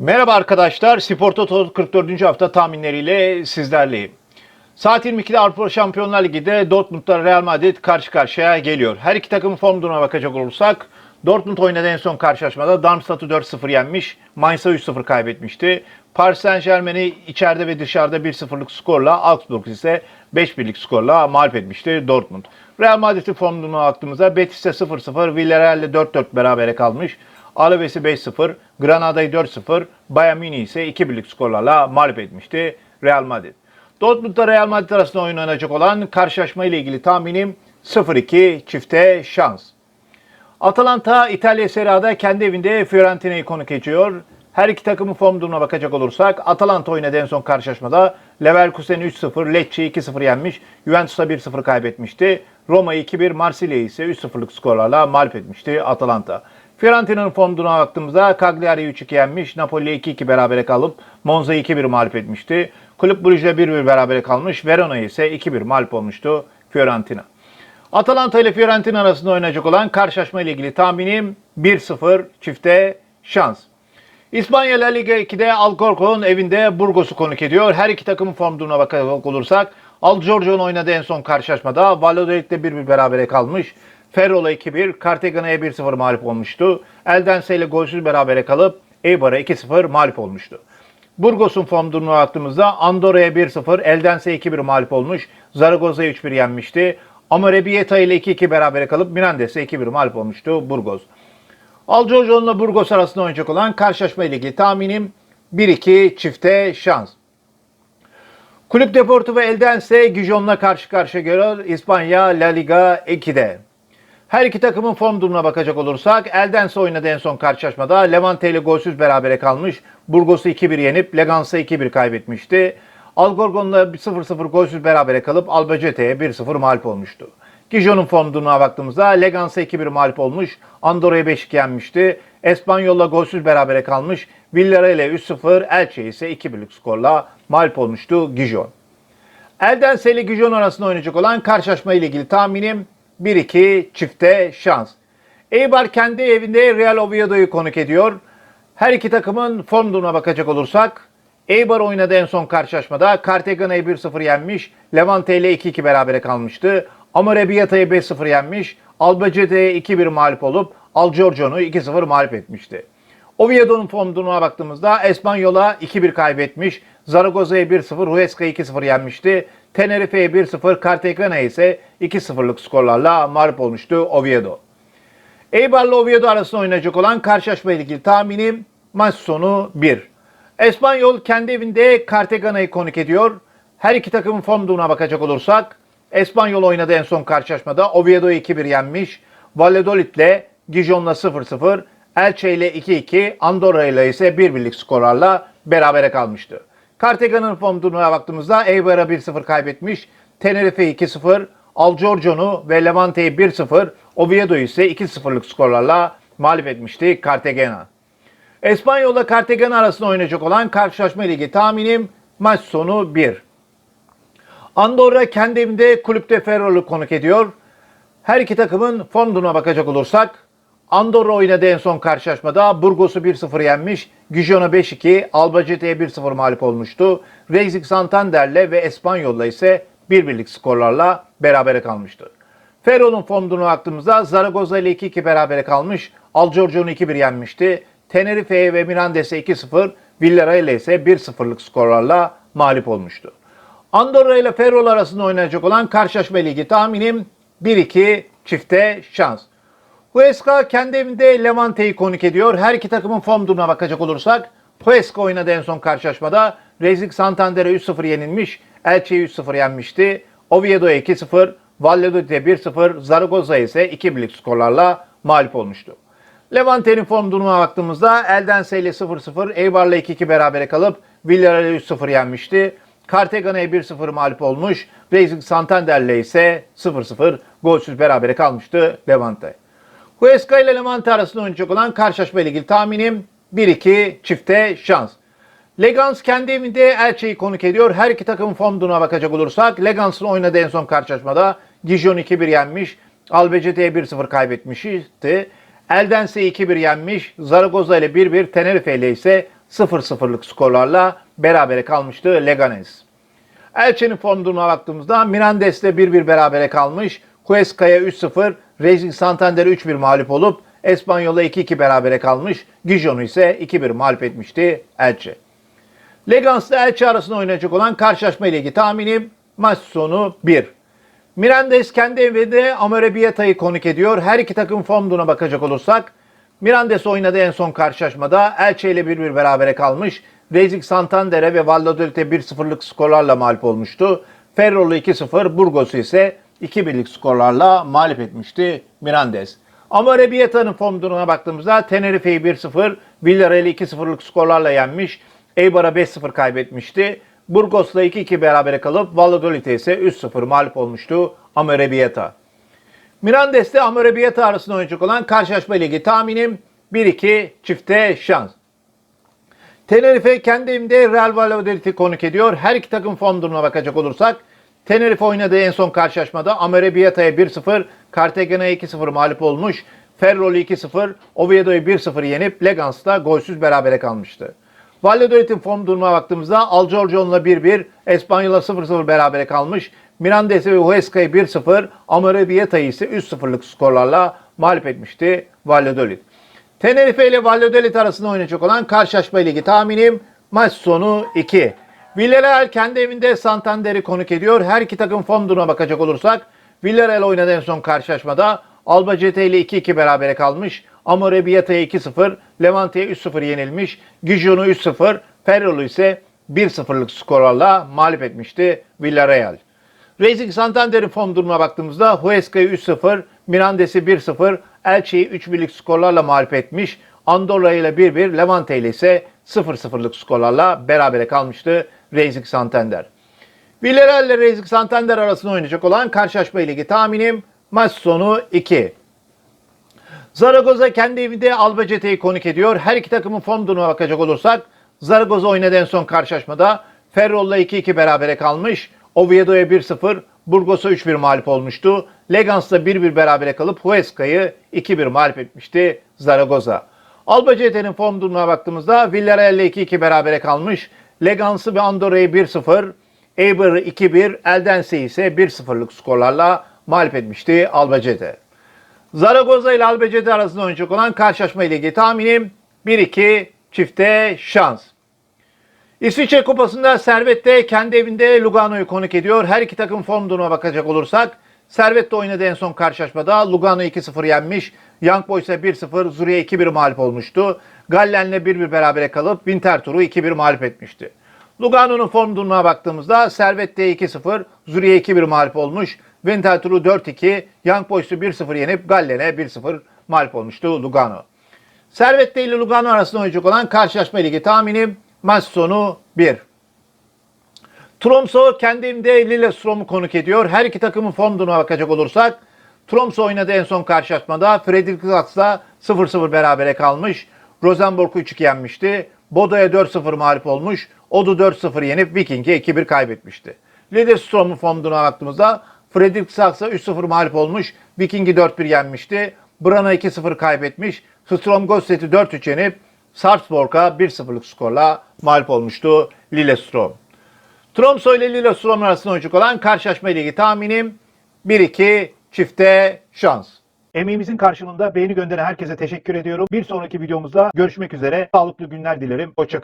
Merhaba arkadaşlar. Spor Toto 44. hafta tahminleriyle sizlerleyim. Saat 22'de Avrupa Şampiyonlar Ligi'de Dortmund'la Real Madrid karşı karşıya geliyor. Her iki takımın form durumuna bakacak olursak Dortmund oynadı en son karşılaşmada Darmstadt'ı 4-0 yenmiş, Mainz'a 3-0 kaybetmişti. Paris Saint Germain'i içeride ve dışarıda 1-0'lık skorla, Augsburg ise 5-1'lik skorla mağlup etmişti Dortmund. Real Madrid'in form durumuna baktığımızda Betis'te 0-0, Villarreal'le 4-4 berabere kalmış. Alaves'i 5-0, Granada'yı 4-0, Bayern Münih ise 2-1'lik skorlarla mağlup etmişti Real Madrid. Dortmund'da Real Madrid arasında oynanacak olan karşılaşma ile ilgili tahminim 0-2 çifte şans. Atalanta İtalya Serie A'da kendi evinde Fiorentina'yı konuk ediyor. Her iki takımın form durumuna bakacak olursak Atalanta oynadı en son karşılaşmada. Leverkusen 3-0, Lecce'yi 2-0 yenmiş. Juventus'a 1-0 kaybetmişti. Roma'yı 2-1, Marsilya'yı ise 3-0'lık skorlarla mağlup etmişti Atalanta. Fiorentina'nın form durumuna baktığımızda Cagliari'yi 3-2 yenmiş. Napoli'ye 2-2 berabere kalıp Monza'yı 2-1 mağlup etmişti. Kulüp Brugge'le 1-1 berabere kalmış. Verona'yı ise 2-1 mağlup olmuştu Fiorentina. Atalanta ile Fiorentina arasında oynayacak olan karşılaşma ile ilgili tahminim 1-0 çifte şans. İspanya La Liga 2'de Alcorcon evinde Burgos'u konuk ediyor. Her iki takımın form durumuna bakacak olursak Al Giorgio'nun oynadığı en son karşılaşmada Valladolid'de 1-1 berabere kalmış. Ferrol'a 2-1, Cartagena'ya 1-0 mağlup olmuştu. Eldense ile golsüz berabere kalıp Eibar'a 2-0 mağlup olmuştu. Burgos'un form durumuna baktığımızda Andorra'ya 1-0, Eldense 2-1 mağlup olmuş. Zaragoza'yı 3-1 yenmişti. Amorebieta ile 2-2 berabere kalıp Mirandes'e 2-1 mağlup olmuştu Burgos. Alcojo'nunla Burgos arasında oynayacak olan karşılaşma ile ilgili tahminim 1-2 çifte şans. Kulüp Deportivo Eldense Gijon'la karşı karşıya geliyor İspanya La Liga 2'de. Her iki takımın form durumuna bakacak olursak Eldense oynadı en son karşılaşmada. Levante ile golsüz berabere kalmış. Burgos'u 2-1 yenip Legans'a 2-1 kaybetmişti. Algorgon'la 0-0 golsüz berabere kalıp Albacete'ye 1-0 mağlup olmuştu. Gijon'un form durumuna baktığımızda Legans'a 2-1 mağlup olmuş. Andorra'ya 5-2 yenmişti. Espanyol'la golsüz berabere kalmış. Villarreal ile 3-0, Elche ise 2-1'lik skorla mağlup olmuştu Gijon. Eldense ile Gijon arasında oynayacak olan karşılaşma ile ilgili tahminim 1-2 çifte şans. Eibar kendi evinde Real Oviedo'yu konuk ediyor. Her iki takımın form durumuna bakacak olursak Eibar oynadı en son karşılaşmada. Cartagena'yı 1-0 yenmiş. Levante ile 2-2 berabere kalmıştı. Amorebieta'yı 5-0 yenmiş. Albacete'ye 2-1 mağlup olup Al Giorgio'nu 2-0 mağlup etmişti. Oviedo'nun form durumuna baktığımızda Espanyol'a 2-1 kaybetmiş. Zaragoza'ya 1-0, Huesca'yı 2-0 yenmişti. Tenerife'ye 1-0, Cartagena ise 2-0'lık skorlarla mağlup olmuştu Oviedo. Eibar'la Oviedo arasında oynayacak olan karşılaşma ile ilgili tahminim maç sonu 1. Espanyol kendi evinde Cartagena'yı konuk ediyor. Her iki takımın form durumuna bakacak olursak Espanyol oynadı en son karşılaşmada. Oviedo'yu 2-1 yenmiş. Valladolid'le Gijon'la 0-0, Elche ile 2-2, Andorra ile ise 1-1'lik skorlarla berabere kalmıştı. Cartagena'nın form durumuna baktığımızda Eibar'a 1-0 kaybetmiş. Tenerife 2-0, Al Giorgio'nu ve Levante'yi 1-0, Oviedo'yu ise 2-0'lık skorlarla mağlup etmişti Cartagena. Espanyol'la Cartagena arasında oynayacak olan karşılaşma ligi tahminim maç sonu 1. Andorra kendi evinde kulüpte Ferrol'u konuk ediyor. Her iki takımın form durumuna bakacak olursak Andorra oynadı en son karşılaşmada. Burgos'u 1-0 yenmiş. Gijon'a 5-2, Albacete'ye 1-0 mağlup olmuştu. Racing Santander'le ve Espanyol'la ise 1-1'lik skorlarla berabere kalmıştı. Ferrol'un form durumuna baktığımızda Zaragoza ile 2-2 berabere kalmış. Al Giorgio'nu 2-1 yenmişti. Tenerife'ye ve Mirandes'e 2-0, Villarreal ise 1-0'lık skorlarla mağlup olmuştu. Andorra ile Ferrol arasında oynayacak olan karşılaşma ligi tahminim 1-2 çifte şans. Huesca kendi evinde Levante'yi konuk ediyor. Her iki takımın form durumuna bakacak olursak Huesca oynadı en son karşılaşmada. Racing Santander'e 3-0 yenilmiş. Elche'yi 3-0 yenmişti. Oviedo'ya 2-0, Valladolid'e 1-0, Zaragoza ise 2-1'lik skorlarla mağlup olmuştu. Levante'nin form durumuna baktığımızda Eldense ile 0-0, Eibar'la 2-2 berabere kalıp Villarreal'e 3-0 yenmişti. Cartagena'ya 1-0 mağlup olmuş. Racing Santander'le ise 0-0 golsüz berabere kalmıştı Levante. Huesca ile Levante arasında oynayacak olan karşılaşma ile ilgili tahminim 1-2 çifte şans. Legans kendi evinde Elche'yi konuk ediyor. Her iki takımın form durumuna bakacak olursak Legans'ın oynadığı en son karşılaşmada Gijon 2-1 yenmiş. Albacette'ye 1-0 kaybetmişti. Eldense 2-1 yenmiş. Zaragoza ile 1-1, Tenerife ile ise 0-0'lık skorlarla berabere kalmıştı Leganes. Elche'nin form durumuna baktığımızda Mirandes'le 1-1 berabere kalmış. Huesca'ya 3-0, Racing Santander'e 3-1 mağlup olup Espanyol'a 2-2 berabere kalmış. Gijon'u ise 2-1 mağlup etmişti Elche. Legans'la Elche arasında oynayacak olan karşılaşma ile ilgili tahminim maç sonu 1. Mirandes kendi evinde Amorebieta'yı konuk ediyor. Her iki takım form durumuna bakacak olursak Mirandes oynadı en son karşılaşmada. Elche ile 1-1 berabere kalmış. Racing Santander'e ve Valladolid'e 1-0'lık skorlarla mağlup olmuştu. Ferrol'u 2-0, Burgos'u ise 2-1'lik skorlarla mağlup etmişti Mirandes. Amorebieta'nın form durumuna baktığımızda Tenerife'yi 1-0, Villarreal'i 2-0'lık skorlarla yenmiş. Eibar'a 5-0 kaybetmişti. Burgos'la 2-2 berabere kalıp Valladolid'e ise 3-0 mağlup olmuştu Amorebieta. Mirandes'te Amorebieta arasında oynayacak olan karşılaşma ilgili tahminim 1-2 çifte şans. Tenerife kendi evinde Real Valladolid'i konuk ediyor. Her iki takım form durumuna bakacak olursak Tenerife oynadığı en son karşılaşmada Amorebieta'ya 1-0, Cartagena'ya 2-0 mağlup olmuş. Ferrol'u 2-0, Oviedo'yu 1-0 yenip Legans'ta golsüz berabere kalmıştı. Valladolid'in form durumuna baktığımızda Alcorcon'la 1-1, Espanyol'a 0-0 berabere kalmış. Mirandes'i ve Huesca'yı 1-0, Amorebieta'yı ise 3-0'lık skorlarla mağlup etmişti Valladolid. Tenerife ile Valladolid arasında oynayacak olan karşılaşma ligi tahminim maç sonu 2. Villarreal kendi evinde Santander'i konuk ediyor. Her iki takım form durumuna bakacak olursak Villarreal oynadı en son karşılaşmada. Albacete ile 2-2 berabere kalmış. Amorebieta'ya 2-0, Levante'ye 3-0 yenilmiş. Gijon'u 3-0, Ferrol'u ise 1-0'lık skorlarla mağlup etmişti Villarreal. Racing Santander'in form durumuna baktığımızda Huesca'yı 3-0, Mirandes'i 1-0, Elche'yi 3-1'lik skorlarla mağlup etmiş. Andorra ile 1-1, Levante ile ise 0-0'lık skorlarla berabere kalmıştı Racing Santander. Villarreal ile Racing Santander arasında oynayacak olan karşılaşma ilgili tahminim maç sonu 2. Zaragoza kendi evinde Albacete'yi konuk ediyor. Her iki takımın form durumuna bakacak olursak Zaragoza oynadı en son karşılaşmada. Ferrol'la 2-2 berabere kalmış. Oviedo'ya 1-0, Burgos'a 3-1 mağlup olmuştu. Legans'la 1-1 berabere kalıp Huesca'yı 2-1 mağlup etmişti Zaragoza. Albacete'nin form durumuna baktığımızda Villarreal ile 2-2 berabere kalmış. Legans'ı ve Andorra'yı 1-0, Eibar'ı 2-1, Eldense'yi ise 1-0'lık skorlarla mağlup etmişti Albacete. Zaragoza ile Albacete arasında oynayacak olan karşılaşma ile ilgili tahminim 1-2 çifte şans. İsviçre Kupası'nda Servet de kendi evinde Lugano'yu konuk ediyor. Her iki takım form durumuna bakacak olursak Servet de oynadı en son karşılaşmada. Lugano 2-0 yenmiş. Young Boys'a 1-0, Zuriye 2-1 mağlup olmuştu. Gallen'le 1-1 berabere kalıp Winter Tur'u 2-1 mağlup etmişti. Lugano'nun form durumuna baktığımızda Servet de 2-0, Zuriye 2-1 mağlup olmuş. Winter Tur'u 4-2, Young Boys'u 1-0 yenip Gallen'e 1-0 mağlup olmuştu Lugano. Servette ile Lugano arasında oynayacak olan karşılaşma ligi tahminim maç sonu 1. Tromso kendi evinde Lillestrøm'u konuk ediyor. Her iki takımın form durumuna bakacak olursak Tromso oynadı en son karşılaşmada. Fredrikstad'la 0-0 berabere kalmış. Rosenborg'u 3-2 yenmişti. Bodo'ya 4-0 mağlup olmuş. Odu 4-0 yenip Viking'e 2-1 kaybetmişti. Lillestrøm'un form durumuna baktığımızda Fredrikstad'sa 3-0 mağlup olmuş. Viking'i 4-1 yenmişti. Bran'a 2-0 kaybetmiş. Strom Gosset'i 4-3 yenip Sarpsborg'a 1-0'lık skorla mağlup olmuştu Lillestrøm. Tromso ile Lillestrøm arasında oynayacak olan karşılaşma ile ilgili tahminim 1-2 çifte şans. Emeğimizin karşılığında beğeni gönderen herkese teşekkür ediyorum. Bir sonraki videomuzda görüşmek üzere. Sağlıklı günler dilerim. Hoşçakalın.